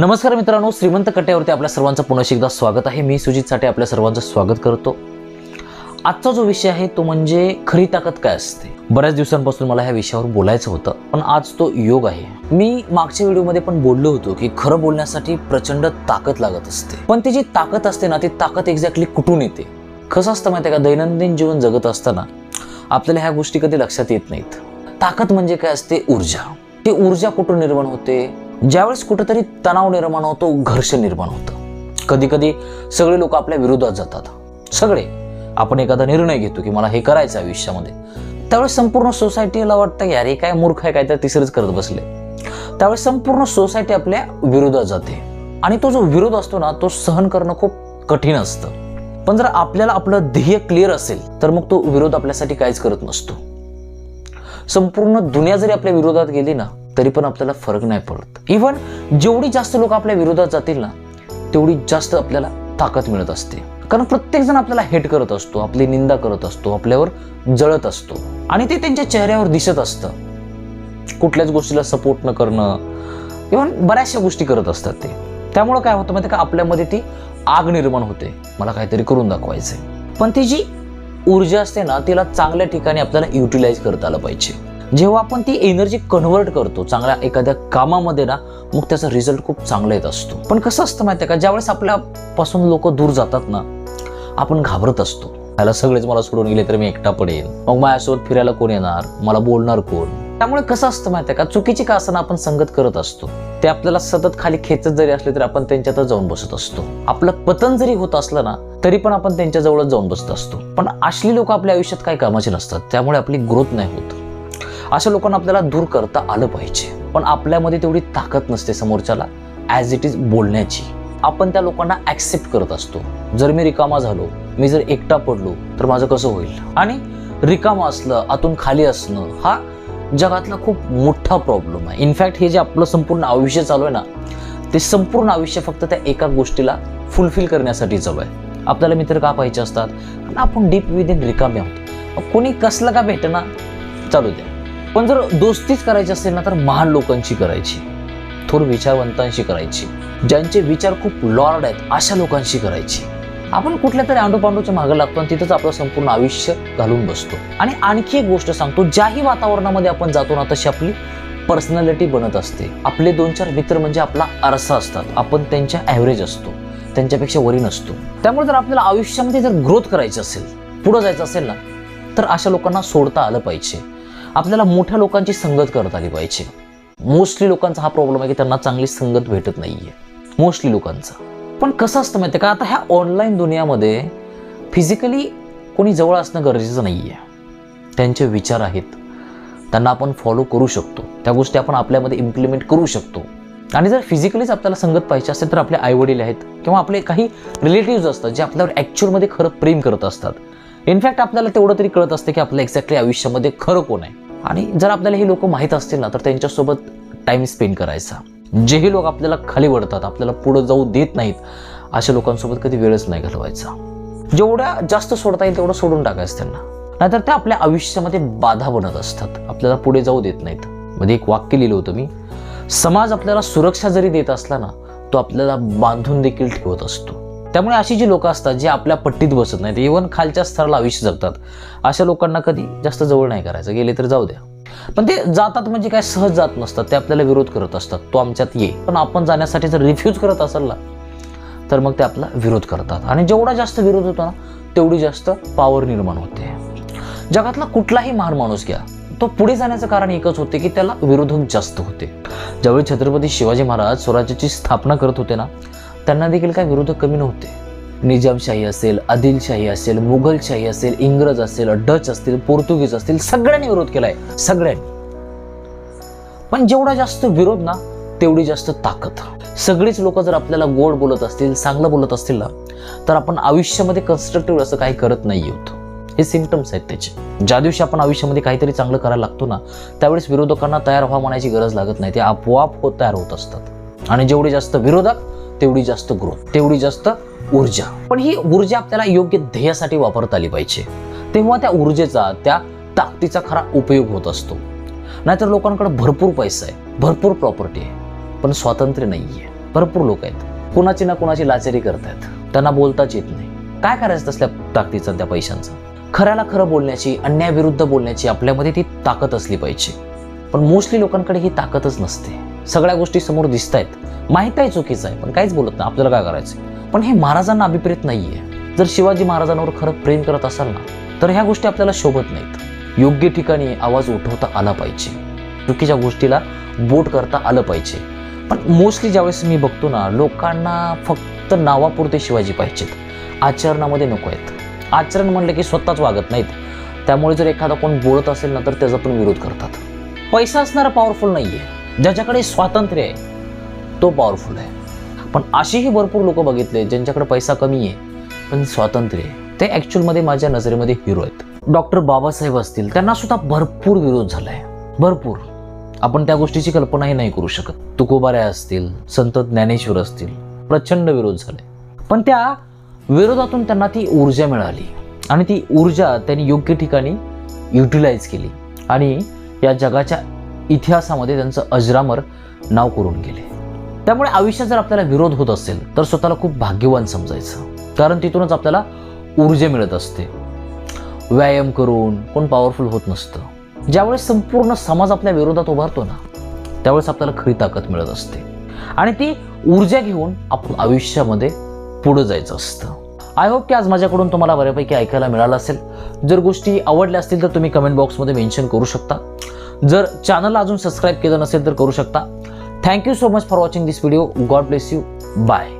नमस्कार मित्रांनो श्रीमंत कट्ट्यावरती आपल्या सर्वांचं पुन्हा एकदा स्वागत आहे. मी सुजितसाठी आपल्या सर्वांचं स्वागत करतो. आजचा जो विषय आहे तो म्हणजे खरी ताकद काय असते? बऱ्याच दिवसांपासून मला ह्या विषयावर बोलायचं होतं पण आज तो योग आहे. मी मागच्या व्हिडिओमध्ये पण बोललो होतो की खरं बोलण्यासाठी प्रचंड ताकद लागत असते. पण ती जी ताकद असते ना ती ताकद एक्झॅक्टली कुठून येते? कसं असतं माहिती आहे का? दैनंदिन जीवन जगत असताना आपल्याला ह्या गोष्टी कधी लक्षात येत नाहीत. ताकद म्हणजे काय असते? ऊर्जा. ती ऊर्जा कुठून निर्माण होते? ज्यावेळेस कुठेतरी तणाव निर्माण होतो घर्षण निर्माण होतं. कधी कधी सगळे लोक आपल्या विरोधात जातात. सगळे. आपण एखादा निर्णय घेतो की मला हे करायचं आयुष्यामध्ये. त्यावेळेस संपूर्ण सोसायटीला वाटतं की अरे काय मूर्ख आहे काय तर तिसरेच करत बसले. त्यावेळेस संपूर्ण सोसायटी आपल्या विरोधात जाते. आणि तो जो विरोध असतो ना तो सहन करणं खूप कठीण असतं. पण जर आपल्याला आपलं ध्येय क्लिअर असेल तर मग तो विरोध आपल्यासाठी काहीच करत नसतो. संपूर्ण दुनिया जरी आपल्या विरोधात गेली ना तरी पण आपल्याला फरक नाही पडत. इव्हन जेवढी जास्त लोक आपल्या विरोधात जातील ना तेवढी जास्त आपल्याला ताकद मिळत असते. कारण प्रत्येक जण आपल्याला हेट करत असतो आपली निंदा करत असतो आपल्यावर जळत असतो. आणि ते त्यांच्या चेहऱ्यावर दिसत असतं. कुठल्याच गोष्टीला सपोर्ट न करणं इव्हन बऱ्याचशा गोष्टी करत असतात ते. त्यामुळं काय होतं माहिती का? आपल्यामध्ये ती आग निर्माण होते. मला काहीतरी करून दाखवायचंय. पण ती जी ऊर्जा असते ना तिला चांगल्या ठिकाणी आपल्याला युटिलाइज करता आलं पाहिजे. जेव्हा आपण ती एनर्जी कन्व्हर्ट करतो चांगल्या एखाद्या कामामध्ये ना मग त्याचा रिझल्ट खूप चांगला येत असतो. पण कसं असतं माहिती आहे का? ज्यावेळेस आपल्यापासून लोक दूर जातात ना आपण घाबरत असतो. त्याला सगळेच मला सोडून गेले तर मी एकटा पडेल. मग माझ्यासोबत फिरायला कोण येणार? मला बोलणार कोण? त्यामुळे कसं असतं माहिती आहे का? चुकीची का असताना आपण संगत करत असतो. ते आपल्याला सतत खाली खेचत जरी असले तरी आपण त्यांच्यातच जाऊन बसत असतो. आपलं पतन जरी होत असलं ना तरी पण आपण त्यांच्याजवळच जाऊन बसत असतो. पण असली लोक आपल्या आयुष्यात काही कामाची नसतात. त्यामुळे आपली ग्रोथ नाही होत. अशा लोकांना आपल्याला दूर करता आलं पाहिजे. पण आपल्यामध्ये तेवढी ताकद नसते समोरच्याला ॲज इट इज बोलण्याची. आपण त्या लोकांना ॲक्सेप्ट करत असतो. जर मी रिकामा झालो मी जर एकटा पडलो तर माझं कसं होईल? आणि रिकामा असलं आतून खाली असणं हा जगातला खूप मोठा प्रॉब्लेम आहे. इनफॅक्ट हे जे आपलं संपूर्ण आयुष्य चालू आहे ना ते संपूर्ण आयुष्य फक्त त्या एका गोष्टीला फुलफिल करण्यासाठी चालू आहे. आपल्याला मित्र का पाहिजे असतात? आपण डीप विदिन रिकामे आहोत. कोणी कसलं का भेटेना? चालू द्या. पण जर दोस्तीच करायची असेल ना तर महान लोकांची करायची. थोर विचारवंतांशी करायची. ज्यांचे विचार खूप लॉर्ड आहेत अशा लोकांशी करायची. आपण कुठल्या तरी आंडोपांडूच्या मागे लागतो आणि तिथंच आपलं संपूर्ण आयुष्य घालून बसतो. आणि आणखी एक गोष्ट सांगतो ज्याही वातावरणामध्ये आपण जातो ना तशी आपली पर्सनॅलिटी बनत असते. आपले दोन चार मित्र म्हणजे आपला आरसा असतात. आपण त्यांच्या ॲव्हरेज असतो. त्यांच्यापेक्षा वरी नसतो. त्यामुळे जर आपल्याला आयुष्यामध्ये जर ग्रोथ करायची असेल पुढं जायचं असेल ना तर अशा लोकांना सोडता आलं पाहिजे. आपल्याला मोठ्या लोकांची संगत करता आली पाहिजे. मोस्टली लोकांचा हा प्रॉब्लेम आहे की त्यांना चांगली संगत भेटत नाहीये. मोस्टली लोकांचा. पण कसं असतं माहिती आहे का? आता ह्या ऑनलाईन दुनियामध्ये फिजिकली कोणी जवळ असणं गरजेचं नाही आहे त्यांचे विचार आहेत. त्यांना आपण फॉलो करू शकतो. त्या गोष्टी आपण आपल्यामध्ये इम्प्लिमेंट करू शकतो. आणि जर फिजिकलीच आपल्याला संगत पाहिजे असेल तर आपले आईवडील आहेत किंवा आपले काही रिलेटिव्ह असतात जे आपल्यावर ॲक्च्युअलमध्ये खरं प्रेम करत असतात. इनफॅक्ट आपल्याला तेवढं तरी कळत असतं की आपलं एक्झॅक्टली आयुष्यामध्ये खरं कोण आहे. आणि जर आपल्याला हे लोक माहीत असतील ना तर त्यांच्यासोबत टाईम स्पेंड करायचा. जेही लोक आपल्याला खाली वळतात आपल्याला पुढं जाऊ देत नाहीत अशा लोकांसोबत कधी वेळच नाही घालवायचा. जेवढ्या जास्त सोडता येईल तेवढं सोडून टाकायचं त्यांना. नाहीतर ते आपल्या आयुष्यामध्ये बाधा बनत असतात. आपल्याला पुढे जाऊ देत नाहीत. मध्ये एक वाक्य लिहिलं होतं मी समाज आपल्याला सुरक्षा जरी देत असला ना तो आपल्याला बांधून देखील ठेवत असतो. त्यामुळे अशी जी लोक असतात जी आपल्या पट्टीत बसत नाहीत इव्हन खालच्या स्तराला आयुष्य जगतात अशा लोकांना कधी जास्त जवळ नाही करायचं. गेले तर जाऊ द्या. पण ते जातात म्हणजे काय? सहज जात नसतात. ते आपल्याला विरोध करत असतात. तो आमच्यात ये पण आपण जाण्यासाठी जर रिफ्यूज करत असाल ना तर मग ते आपला विरोध करतात. आणि जेवढा जास्त विरोध होतो ना तेवढी जास्त पॉवर निर्माण होते. जगातला कुठलाही महान माणूस घ्या तो पुढे जाण्याचं कारण एकच होते की त्याला विरोधक जास्त होते. ज्यावेळी छत्रपती शिवाजी महाराज स्वराज्याची स्थापना करत होते ना त्यांना देखील काय विरोधक कमी नव्हते. निजामशाही असेल आदिलशाही असेल मुघलशाही असेल इंग्रज असेल डच असतील पोर्तुगीज असतील सगळ्यांनी विरोध केलाय. सगळ्यांनी. पण जेवढा जास्त विरोध ना तेवढी जास्त ताकद. सगळीच लोक जर आपल्याला गोड बोलत असतील चांगलं बोलत असतील ना तर आपण आयुष्यामध्ये कन्स्ट्रक्टिव्ह असं काही करत नाही आहोत. हे सिमटम्स आहेत त्याचे. ज्या दिवशी आपण आयुष्यामध्ये काहीतरी चांगलं करायला लागतो ना त्यावेळेस विरोधकांना तयार व्हा म्हणायची गरज लागत नाही. ते आपोआप होत तयार होत असतात. आणि जेवढे जास्त विरोधक तेवढी जास्त ग्रोथ तेवढी जास्त ऊर्जा. पण ही ऊर्जा आपल्याला योग्य ध्येयासाठी वापरता आली पाहिजे. तेव्हा त्या ऊर्जेचा त्या ताकदीचा खरा उपयोग होत असतो. नाहीतर लोकांकडे भरपूर पैसा आहे भरपूर प्रॉपर्टी आहे पण स्वातंत्र्य नाही आहे भरपूर लोक आहेत. कुणाची ना कुणाची लाचारी करतायत. त्यांना बोलताच येत नाही. काय करायचं तसल्या ताकदीचा त्या पैशांचं? खऱ्याला खरं बोलण्याची अन्यायाविरुद्ध बोलण्याची आपल्यामध्ये ती ताकद असली पाहिजे. पण मोस्टली लोकांकडे ही ताकदच नसते. सगळ्या गोष्टी समोर दिसत आहेत माहीत आहे चुकीचं आहे पण काहीच बोलत नाही. आपल्याला काय करायचं पण हे महाराजांना अभिप्रेत नाही आहे जर शिवाजी महाराजांवर खरं प्रेम करत असाल ना तर ह्या गोष्टी आपल्याला शोभत नाहीत. योग्य ठिकाणी आवाज उठवता आला पाहिजे. चुकीच्या गोष्टीला बोट करता आलं पाहिजे. पण मोस्टली ज्यावेळेस मी बघतो ना लोकांना फक्त नावापुरते शिवाजी पाहिजेत. आचरणामध्ये नको आहेत. आचरण म्हणलं की स्वतःच वागत नाहीत. त्यामुळे जर एखादा कोण बोलत असेल ना तर त्याचा पण विरोध करतात. पैसा असणारा पॉवरफुल नाही आहे ज्याच्याकडे स्वातंत्र्य आहे तो पॉवरफुल आहे. पण अशीही भरपूर लोक बघितले ज्यांच्याकडे पैसा कमी आहे पण स्वातंत्र्य आहे. ते ॲक्च्युअलमध्ये माझ्या नजरेमध्ये हिरो आहेत. डॉक्टर बाबासाहेब असतील त्यांना सुद्धा भरपूर विरोध झालाय. भरपूर. आपण त्या गोष्टीची कल्पनाही नाही करू शकत. तुकोबाऱ्या असतील संत ज्ञानेश्वर असतील प्रचंड विरोध झाले पण त्या विरोधातून त्यांना ती ऊर्जा मिळाली. आणि ती ऊर्जा त्यांनी योग्य ठिकाणी युटिलाइज केली. आणि या जगाच्या इतिहासामध्ये त्यांचं अजरामर नाव करून गेले. त्यामुळे आयुष्यात जर आपल्याला विरोध होत असेल तर स्वतःला खूप भाग्यवान समजायचं. कारण तिथूनच आपल्याला ऊर्जा मिळत असते. व्यायाम करून कोण पॉवरफुल होत नसतं. ज्यावेळेस संपूर्ण समाज आपल्या विरोधात उभारतो ना त्यावेळेस आपल्याला खरी ताकद मिळत असते. आणि ती ऊर्जा घेऊन आपण आयुष्यामध्ये पुढं जायचं असतं. आय होप की आज माझ्याकडून तुम्हाला बऱ्यापैकी ऐकायला मिळालं असेल. जर गोष्टी आवडल्या असतील तर तुम्ही कमेंट बॉक्समध्ये मेन्शन करू शकता. जर चॅनलला अजून सबस्क्राईब केलं नसेल तर करू शकता. Thank you so much for watching this video God bless you bye